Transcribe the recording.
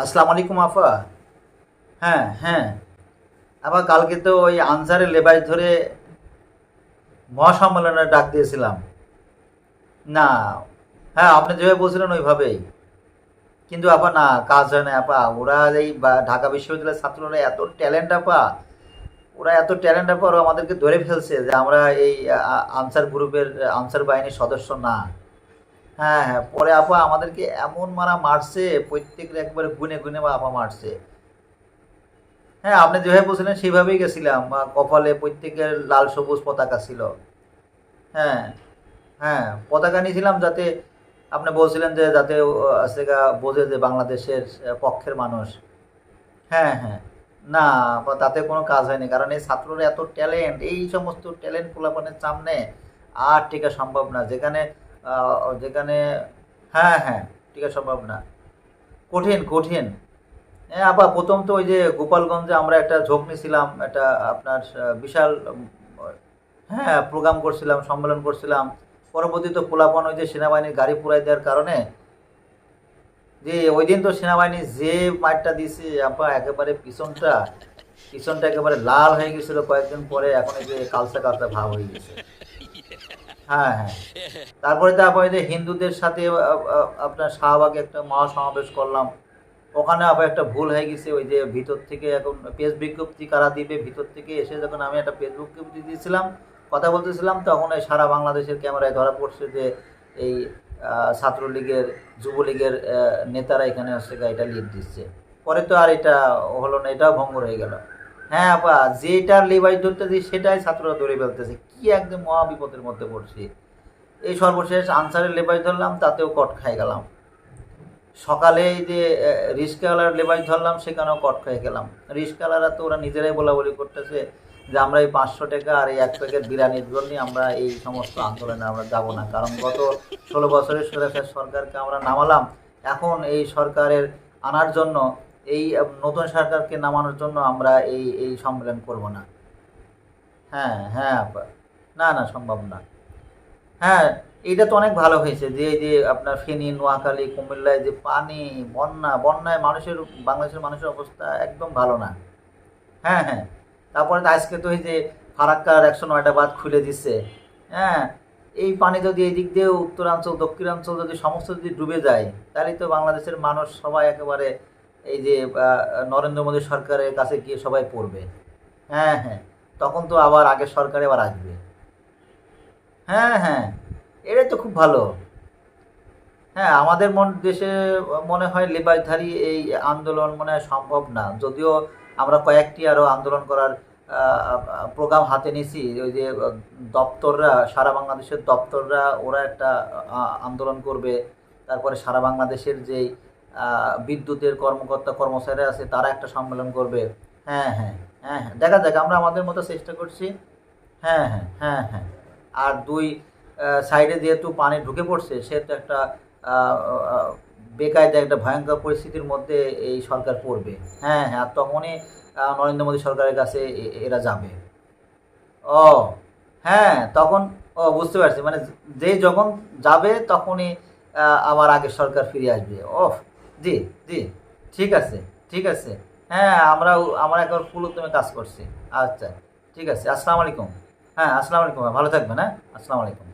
আসসালামু আলাইকুম আফা। হ্যাঁ হ্যাঁ। আবার কালকে তো ওই আনসারের লেবাস ধরে মহাসম্মেলনের ডাক দিয়েছিলাম। না হ্যাঁ আপনি যেভাবে বলছিলেন ওইভাবেই। কিন্তু আপা না, কাজ হয় না আপা ওরা এই ঢাকা বিশ্ববিদ্যালয়ের ছাত্ররা এত ট্যালেন্ট আপা ওরা এত ট্যালেন্ট আপা ওরা আমাদেরকে ধরে ফেলছে যে আমরা এই আনসার গ্রুপের আনসার বাহিনীর সদস্য না। হ্যাঁ হ্যাঁ পরে আপা আমাদেরকে এমন মারা মারছে, প্রত্যেকের একবারে গুনে গুনে আপা মারছে। হ্যাঁ আপনি যেভাবে বলছিলেন সেইভাবেই গেছিলাম। কপালে প্রত্যেকের লাল সবুজ পতাকা ছিল। হ্যাঁ হ্যাঁ পতাকা নিয়েছিলাম যাতে আপনি বলছিলেন যে, যাতে সেগা বোঝে যে বাংলাদেশের পক্ষের মানুষ। হ্যাঁ হ্যাঁ না তাতে কোনো কাজ হয়নি। কারণ এই ছাত্ররা এত ট্যালেন্ট, এই সমস্ত ট্যালেন্ট পোলাপানের সামনে আর টিকা সম্ভব না। যেখানে যেখানে হ্যাঁ হ্যাঁ টিকা সম্ভব না। কঠিন কঠিন। হ্যাঁ আবার প্রথম তো ওই যে গোপালগঞ্জে আমরা একটা ঝোঁক নিয়েছিলাম, একটা আপনার বিশাল হ্যাঁ প্রোগ্রাম করছিলাম, সম্মেলন করছিলাম। পরবর্তীতে পোলাপান ওই যে সেনাবাহিনীর গাড়ি পুরাই দেওয়ার কারণে, যে ওই দিন তো সেনাবাহিনী যে মারটা দিছে আপা, একেবারে পিছনটা পিছনটা একেবারে লাল হয়ে গেছিল কয়েকদিন পরে, এখন এই যে কালসা কালসা ভাব হয়ে গেছে। হ্যাঁ হ্যাঁ। তারপরে তারপরে যে হিন্দুদের সাথে আপনার শাহবাগে একটা মহাসমাবেশ করলাম। ওখানে আবার একটা ভুল হয়ে গেছে, ওই যে ভিতর থেকে এখন পেজ বিজ্ঞপ্তি কারা দিবে, ভিতর থেকে এসে যখন আমি একটা পেজ বিজ্ঞপ্তি দিয়েছিলাম, কথা বলতেছিলাম, তখন এই সারা বাংলাদেশের ক্যামেরায় ধরা পড়ছে যে এই ছাত্রলীগের, যুবলীগের নেতারা এখানে হচ্ছে এটা লিড দিচ্ছে। পরে তো আর এটা হলো না, এটাও ভঙ্গ হয়ে গেল। হ্যাঁ আপা যেটার লিবাই ধরতেছি, সেটাই ছাত্ররা ধরে ফেলতেছে। কি একদম মহা বিপদের মধ্যে পড়ছি। এই সর্বশেষ আনসারের লেবাই ধরলাম, তাতেও কট খাই গেলাম। সকালে এই যে রিস্কাওয়ালার লেবাই ধরলাম, সেখানেও কট খেয়ে গেলাম। রিস্কাওয়ালারা তো ওরা নিজেরাই বলা বলি করতেছে যে, আমরা এই পাঁচশো টাকা আর এই এক প্যাকেট বিরিয়ানির জন্য আমরা এই সমস্ত আন্দোলনে আমরা যাব না। কারণ গত ষোলো বছরের সরকারকে আমরা নামালাম। এখন এই সরকারের আনার জন্য এই নতুন সরকারকে নামানোর জন্য আমরা এই এই সম্মেলন করব না। হ্যাঁ হ্যাঁ। না না, সম্ভব না। হ্যাঁ এইটা তো অনেক ভালো হয়েছে যে যে আপনার ফেনী, নোয়াখালী, কুমিল্লায় যে পানি, বন্যা, বন্যায় মানুষের, বাংলাদেশের মানুষের অবস্থা একদম ভালো না। হ্যাঁ হ্যাঁ তারপরে আজকে তো এই যে ফারাক্কার একশো নয়টা বাঁধ খুলে দিচ্ছে হ্যাঁ এই পানি যদি এই দিক দিয়ে উত্তরাঞ্চল, দক্ষিণাঞ্চল যদি সমস্ত যদি ডুবে যায়, তাহলে তো বাংলাদেশের মানুষ সবাই একেবারে এই যে নরেন্দ্র মোদী সরকারের কাছে গিয়ে সবাই পড়বে। হ্যাঁ হ্যাঁ। তখন তো আবার আগের সরকার এবার আসবে। হ্যাঁ হ্যাঁ। এটাই তো খুব ভালো। হ্যাঁ আমাদের মন, দেশে মনে হয় লেবাসধারী এই আন্দোলন মনে হয় সম্ভব না। যদিও আমরা কয়েকটি আরও আন্দোলন করার প্রোগ্রাম হাতে নিয়েছি। ওই যে দপ্তররা, সারা বাংলাদেশের দপ্তররা, ওরা একটা আন্দোলন করবে। তারপরে সারা বাংলাদেশের যেই বিদ্যুতের কর্মকর্তা, কর্মচারীরা আছে, তারা একটা সম্মেলন করবে। হ্যাঁ হ্যাঁ হ্যাঁ হ্যাঁ। দেখা যাক, আমরা আমাদের মতো চেষ্টা করছি। হ্যাঁ হ্যাঁ হ্যাঁ হ্যাঁ। আর দুই সাইডে যেহেতু পানি ঢুকে পড়ছে, সেহেতু একটা বেকায়দা একটা ভয়ঙ্কর পরিস্থিতির মধ্যে এই সরকার পড়বে। হ্যাঁ হ্যাঁ আর তখনই নরেন্দ্র মোদী সরকারের কাছে এরা যাবে। ও হ্যাঁ তখন, ও, বুঝতে পারছি। মানে যে যখন যাবে, তখনই আবার আগের সরকার ফিরে আসবে। ও জি জি, ঠিক আছে ঠিক আছে। হ্যাঁ আমরা আমরা একবার ফুল তুমি কাজ করছি। আচ্ছা ঠিক আছে, আসসালামু আলাইকুম। হ্যাঁ আসসালামু আলাইকুম ভালো থাকবেন হ্যাঁ? আসসালামু আলাইকুম।